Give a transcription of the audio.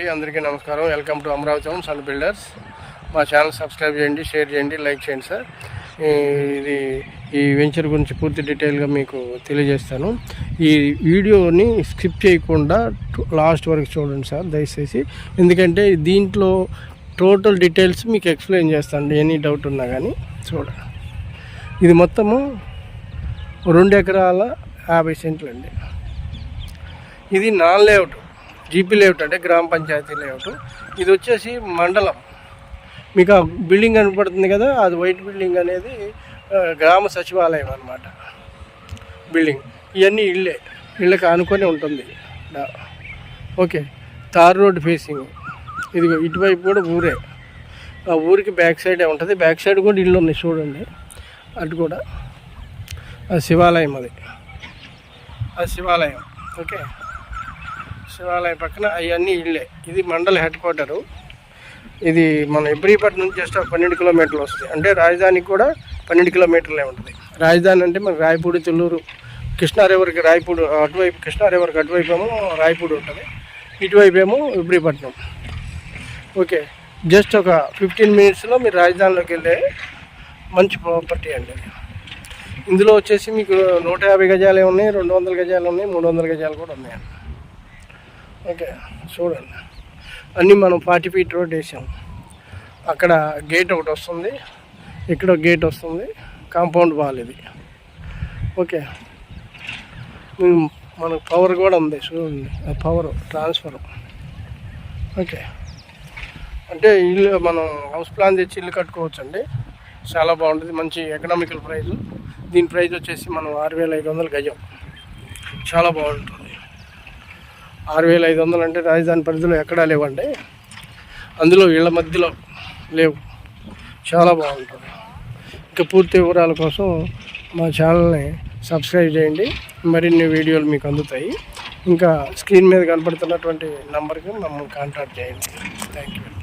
అందరికీ నమస్కారం. Welcome to Amaravati homes and builders మా ఛానల్ సబ్స్క్రైబ్ చేయండి షేర్ చేయండి లైక్ చేయండి సార్. ఇది ఈ వెంచర్ గురించి పూర్తి డీటెయిల్గా మీకు తెలియజేస్తాను. ఈ వీడియోని స్కిప్ చేయకుండా లాస్ట్ వరకు చూడండి సార్ దయచేసి. ఎందుకంటే దీంట్లో టోటల్ డీటెయిల్స్ మీకు ఎక్స్ప్లెయిన్ చేస్తాను ఎనీ డౌట్ ఉన్నా కానీ చూడండి. ఇది మొత్తము రెండు ఎకరాల యాభై సెంట్లు అండి ఇది నాన్ లేఅవుట్ జీపీ లేఅవుట్ అంటే గ్రామ పంచాయతీ లేఅవుట్. ఇది వచ్చేసి మండలం. మీకు ఆ బిల్డింగ్ కనపడుతుంది కదా అది వైట్ బిల్డింగ్ అనేది గ్రామ సచివాలయం అన్నమాట. బిల్డింగ్. ఇవన్నీ ఇళ్ళే ఇళ్ళకి ఆనుకొని ఉంటుంది. ఓకే. Tar road facing. ఇది ఇటువైపు కూడా ఊరే. ఆ ఊరికి బ్యాక్ సైడే ఉంటుంది. బ్యాక్ సైడ్ కూడా ఇల్లు ఉన్నాయి చూడండి. అటు కూడా. ఆ శివాలయం అది. ఆ శివాలయం. ఓకే. శివాలయం పక్కన అవన్నీ ఇళ్ళే. ఇది మండల హెడ్ క్వార్టరు. ఇది మన ఇబ్రీపట్నం నుంచి జస్ట్ పన్నెండు కిలోమీటర్లు వస్తుంది. అంటే రాజధానికి కూడా పన్నెండు కిలోమీటర్లే ఉంటుంది. రాజధాని అంటే మన రాయపూడి తుళ్ళూరు కృష్ణా రివర్కి రాయపూడి అటువైపు కృష్ణా రివర్కి అటువైపు ఏమో రాయపూడి ఉంటుంది. ఇటువైపు ఏమో ఇబ్రీపట్నం ఓకే. జస్ట్ ఒక ఫిఫ్టీన్ మినిట్స్లో మీరు రాజధానిలోకి వెళ్ళే మంచి ప్రాపర్టీ అండి ఇందులో వచ్చేసి మీకు నూట యాభై గజాలే ఉన్నాయి రెండు వందల గజాలు ఉన్నాయి మూడు వందల గజాలు కూడా ఉన్నాయండి. ఓకే చూడండి. అన్నీ మనం ఫార్టీ ఫీట్ రోడ్ వేసాం. అక్కడ గేట్ ఒకటి వస్తుంది. ఇక్కడ గేట్ వస్తుంది. కాంపౌండ్ వాల్ ఇది. ఓకే. మనకు పవర్ కూడా ఉంది చూడండి. Power transfer okay. అంటే ఇల్లు మనం హౌస్ ప్లాన్ తెచ్చి ఇల్లు కట్టుకోవచ్చండి. చాలా బాగుంటుంది మంచి ఎకనామికల్ ప్రైజు దీని ప్రైస్ వచ్చేసి మనం ఆరు వేల ఐదు వందలు గజం. చాలా బాగుంటుంది. ఆరు వేల ఐదు వందలు అంటే రాజధాని పరిధిలో ఎక్కడా లేవండి. అందులో వీళ్ళ మధ్యలో లేవు. చాలా బాగుంటుంది. ఇంకా పూర్తి వివరాల కోసం మా ఛానల్ని సబ్స్క్రైబ్ చేయండి. మరిన్ని వీడియోలు మీకు అందుతాయి. ఇంకా స్క్రీన్ మీద కనపడుతున్నటువంటి నెంబర్కి మమ్మల్ని కాంటాక్ట్ చేయండి. Thank you